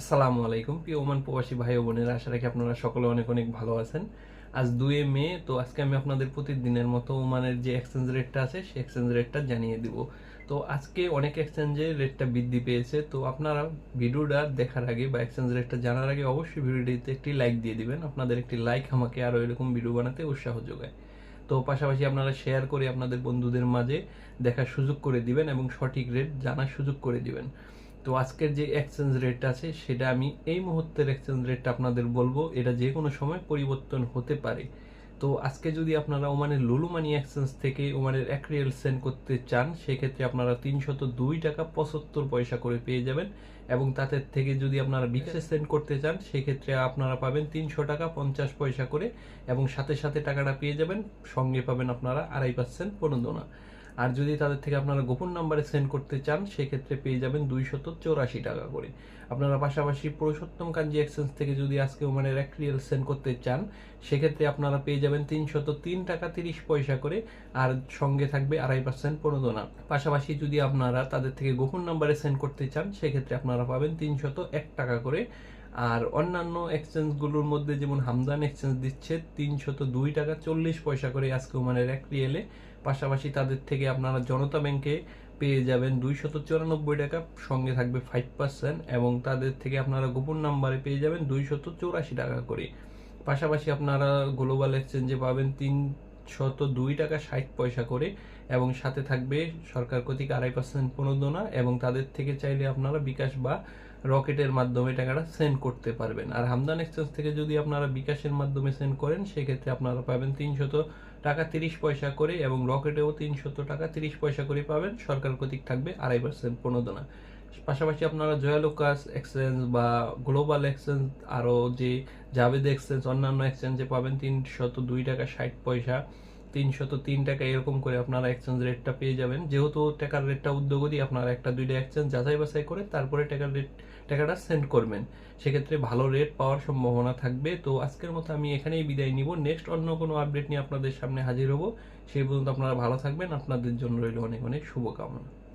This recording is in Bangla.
আসসালামু আলাইকুম, প্রিয় ওমান প্রবাসী ভাই ও বোনেরা, আশা রাখি আপনারা সকলে অনেক অনেক ভালো আছেন। আজ দুয়ে মে, তো আজকে আমি আপনাদের প্রতিদিনের মতো ওমানের যে এক্সচেঞ্জ রেটটা আছে, সেই এক্সচেঞ্জ রেটটা জানিয়ে দিব। তো আজকে অনেক এক্সচেঞ্জের রেটটা বৃদ্ধি পেয়েছে, তো আপনারা ভিডিওটা দেখার আগে বা এক্সচেঞ্জ রেটটা জানার আগে অবশ্যই ভিডিওটিতে একটি লাইক দিয়ে দিবেন। আপনাদের একটি লাইক আমাকে আরও এরকম ভিডিও বানাতে উৎসাহ যোগায়। তো পাশাপাশি আপনারা শেয়ার করে আপনাদের বন্ধুদের মাঝে দেখার সুযোগ করে দিবেন এবং সঠিক রেট জানার সুযোগ করে দিবেন। তো আজকের যে এক্সচেঞ্জ রেট আছে, সেটা আমি এই মুহূর্তের এক্সচেঞ্জ রেটটা আপনাদের বলব, এটা যে কোনো সময় পরিবর্তন হতে পারে। তো আজকে যদি আপনারা ওমানের লুলু মানি এক্সচেঞ্জ থেকে ওমানের এক রিয়েল সেন্ড করতে চান, সেক্ষেত্রে আপনারা তিনশত দুই টাকা পঁচাত্তর পয়সা করে পেয়ে যাবেন এবং তাদের থেকে যদি আপনারা বিকাশে সেন্ড করতে চান, সেক্ষেত্রে আপনারা পাবেন তিনশো টাকা পঞ্চাশ পয়সা করে এবং সাথে সাথে টাকাটা পেয়ে যাবেন। সঙ্গে পাবেন আপনারা আড়াই পার্সেন্ট প্রণোদনা আর যদি তাদের থেকে আপনারা গোপন নাম্বারে সেন্ড করতে চান, সেক্ষেত্রে পেয়ে যাবেন দুইশত চৌরাশি টাকা করে। আপনারা পাশাপাশি পুরুষোত্তম কাঞ্জি এক্সচেঞ্জ থেকে যদি আজকে ওমানের এক রিয়েল সেন্ড করতে চান, সেক্ষেত্রে আপনারা পেয়ে যাবেন তিনশত তিন টাকা তিরিশ পয়সা করে, আর সঙ্গে থাকবে আড়াই পার্সেন্ট প্রণোদনা। পাশাপাশি যদি আপনারা তাদের থেকে গোপন নাম্বারে সেন্ড করতে চান, সেক্ষেত্রে আপনারা পাবেন তিনশত এক টাকা করে। আর অন্যান্য এক্সচেঞ্জগুলোর মধ্যে যেমন হামদান এক্সচেঞ্জ দিচ্ছে, তিনশত দুই টাকা চল্লিশ পয়সা করে আজকে ওমানের এক রিয়েলে। পাশাপাশি তাদের থেকে আপনারা জনতা ব্যাংকে পেয়ে যাবেন দুইশত চুরানব্বই টাকা, সঙ্গে থাকবে ফাইভ পার্সেন্ট এবং তাদের থেকে আপনারা গোপন নাম্বারে পেয়ে যাবেন দুইশত চৌরাশি টাকা করে। পাশাপাশি আপনারা গ্লোবাল এক্সচেঞ্জে পাবেন তিন শত দুই টাকা ষাট পয়সা করে এবং সাথে থাকবে সরকার কর্তৃক আড়াই পার্সেন্ট প্রণোদনা এবং তাদের থেকে চাইলে আপনারা বিকাশ বা রকেটের মাধ্যমে টাকাটা সেন্ড করতে পারবেন। আর হামদান এক্সচেঞ্জ থেকে যদি আপনারা বিকাশের মাধ্যমে সেন্ড করেন, সেক্ষেত্রে আপনারা পাবেন তিনশত টাকা তিরিশ পয়সা করে এবং রকেটেও তিনশত টাকা তিরিশ পয়সা করে পাবেন। সরকার কর্তৃক থাকবে আড়াই পার্সেন্ট প্রণোদনা। পাশাপাশি আপনারা জয়ালুকাস এক্সচেঞ্জ বা গ্লোবাল এক্সচেঞ্জ আরও যে জাভেদ এক্সচেঞ্জ অন্যান্য এক্সচেঞ্জে পাবেন তিনশত দুই টাকা ষাট পয়সা। তিনশত তিন টাকা এরকম করে আপনারা এক্সচেঞ্জ রেটটা পেয়ে যাবেন। যেহেতু টাকার রেটটা উদ্যোগ দিয়ে আপনারা একটা, দুইটা এক্সচেঞ্জ যাচাই বাছাই করে তারপরে টাকার রেট টাকাটা সেন্ড করবেন। সেক্ষেত্রে ভালো রেট পাওয়ার সম্ভাবনা থাকবে। তো আজকের মতো আমি এখানেই বিদায় নিব। নেক্সট অন্য কোনো আপডেট নিয়ে আপনাদের সামনে হাজির হব। সেই পর্যন্ত আপনারা ভালো থাকবেন। আপনাদের জন্য রইল অনেক অনেক শুভকামনা।